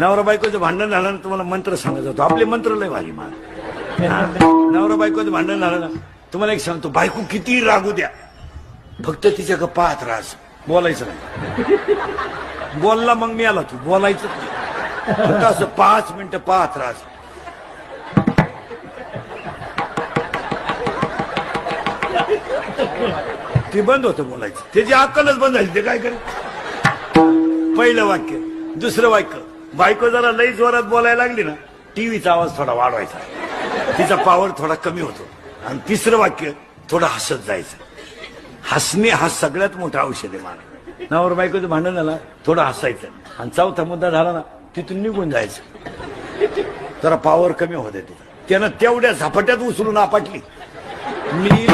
नवरा बायकोचं भांडण झालं ना तुम्हाला मंत्र सांगत होतो. आपले मंत्र लय भारी मला. नवरा बायकोचं भांडण झालं ना तुम्हाला एक सांगतो बायको किती रागू द्या. फक्त तिच्या का पाहत बोलायचं नाही. बोलला मग मी आला तू. बोलायचं फक्त असं पाच मिनिटं पाहत राहास ते बंद होतं बोलायचं. त्याची अक्कलच बंद झाली. ते काय करे पहिलं वाक्य. दुसरं वाक्य. बायको जरा लई जोरात बोलायला लागली ना टीव्हीचा आवाज थोडा वाढवायचा. तिचा पावर थोडा कमी होतो. आणि तिसरं वाक्य थोडं हसत जायचं. हसणे हा सगळ्यात मोठा औषध आहे मला नावर बायकोचं भांडण झालं थोडं हसायचं. आणि चौथा मुद्दा झाला ना तिथून निघून जायचं. जरा पावर कमी होते तिथं. त्यानं तेवढ्या झपाट्यात उचलून आपटली. मी